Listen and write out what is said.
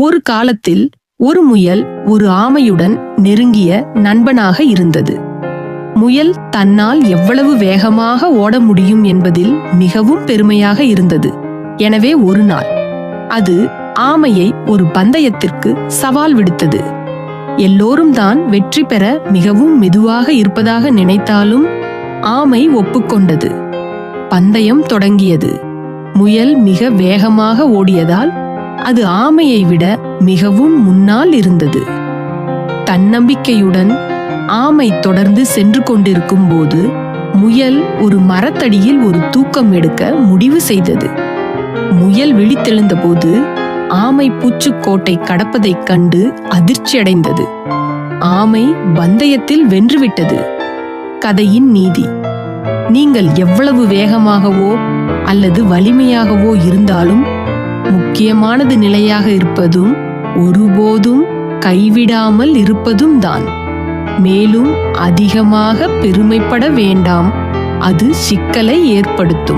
ஒரு காலத்தில் ஒரு முயல் ஒரு ஆமையுடன் நெருங்கிய நண்பனாக இருந்தது. முயல் தன்னால் எவ்வளவு வேகமாக ஓட முடியும் என்பதில் மிகவும் பெருமையாக இருந்தது. எனவே ஒரு நாள் அது ஆமையை ஒரு பந்தயத்திற்கு சவால் விடுத்தது. எல்லோரும் தான் வெற்றி பெற மிகவும் மெதுவாக இருப்பதாக நினைத்தாலும் ஆமை ஒப்புக்கொண்டது. பந்தயம் தொடங்கியது. முயல் மிக வேகமாக ஓடியதால் அது ஆமையை விட மிகவும் முன்னால் இருந்தது. தன்னம்பிக்கையுடன் ஆமை தொடர்ந்து சென்று கொண்டிருக்கும் போது முயல் ஒரு மரத்தடியில் ஒரு தூக்கம் எடுக்க முடிவு செய்தது. முயல் விழித்தெழுந்தபோது ஆமை பூச்சுக்கோட்டை கடப்பதைக் கண்டு அதிர்ச்சியடைந்தது. ஆமை பந்தயத்தில் வென்றுவிட்டது. கதையின் நீதி. நீங்கள் எவ்வளவு வேகமாகவோ அல்லது வலிமையாகவோ இருந்தாலும் முக்கியமானது நிலையாக இருப்பதும் ஒருபோதும் கைவிடாமல் இருப்பதும் தான் மேலும் அதிகமாக பெருமைப்பட வேண்டாம். அது சிக்கலை ஏற்படுத்தும்.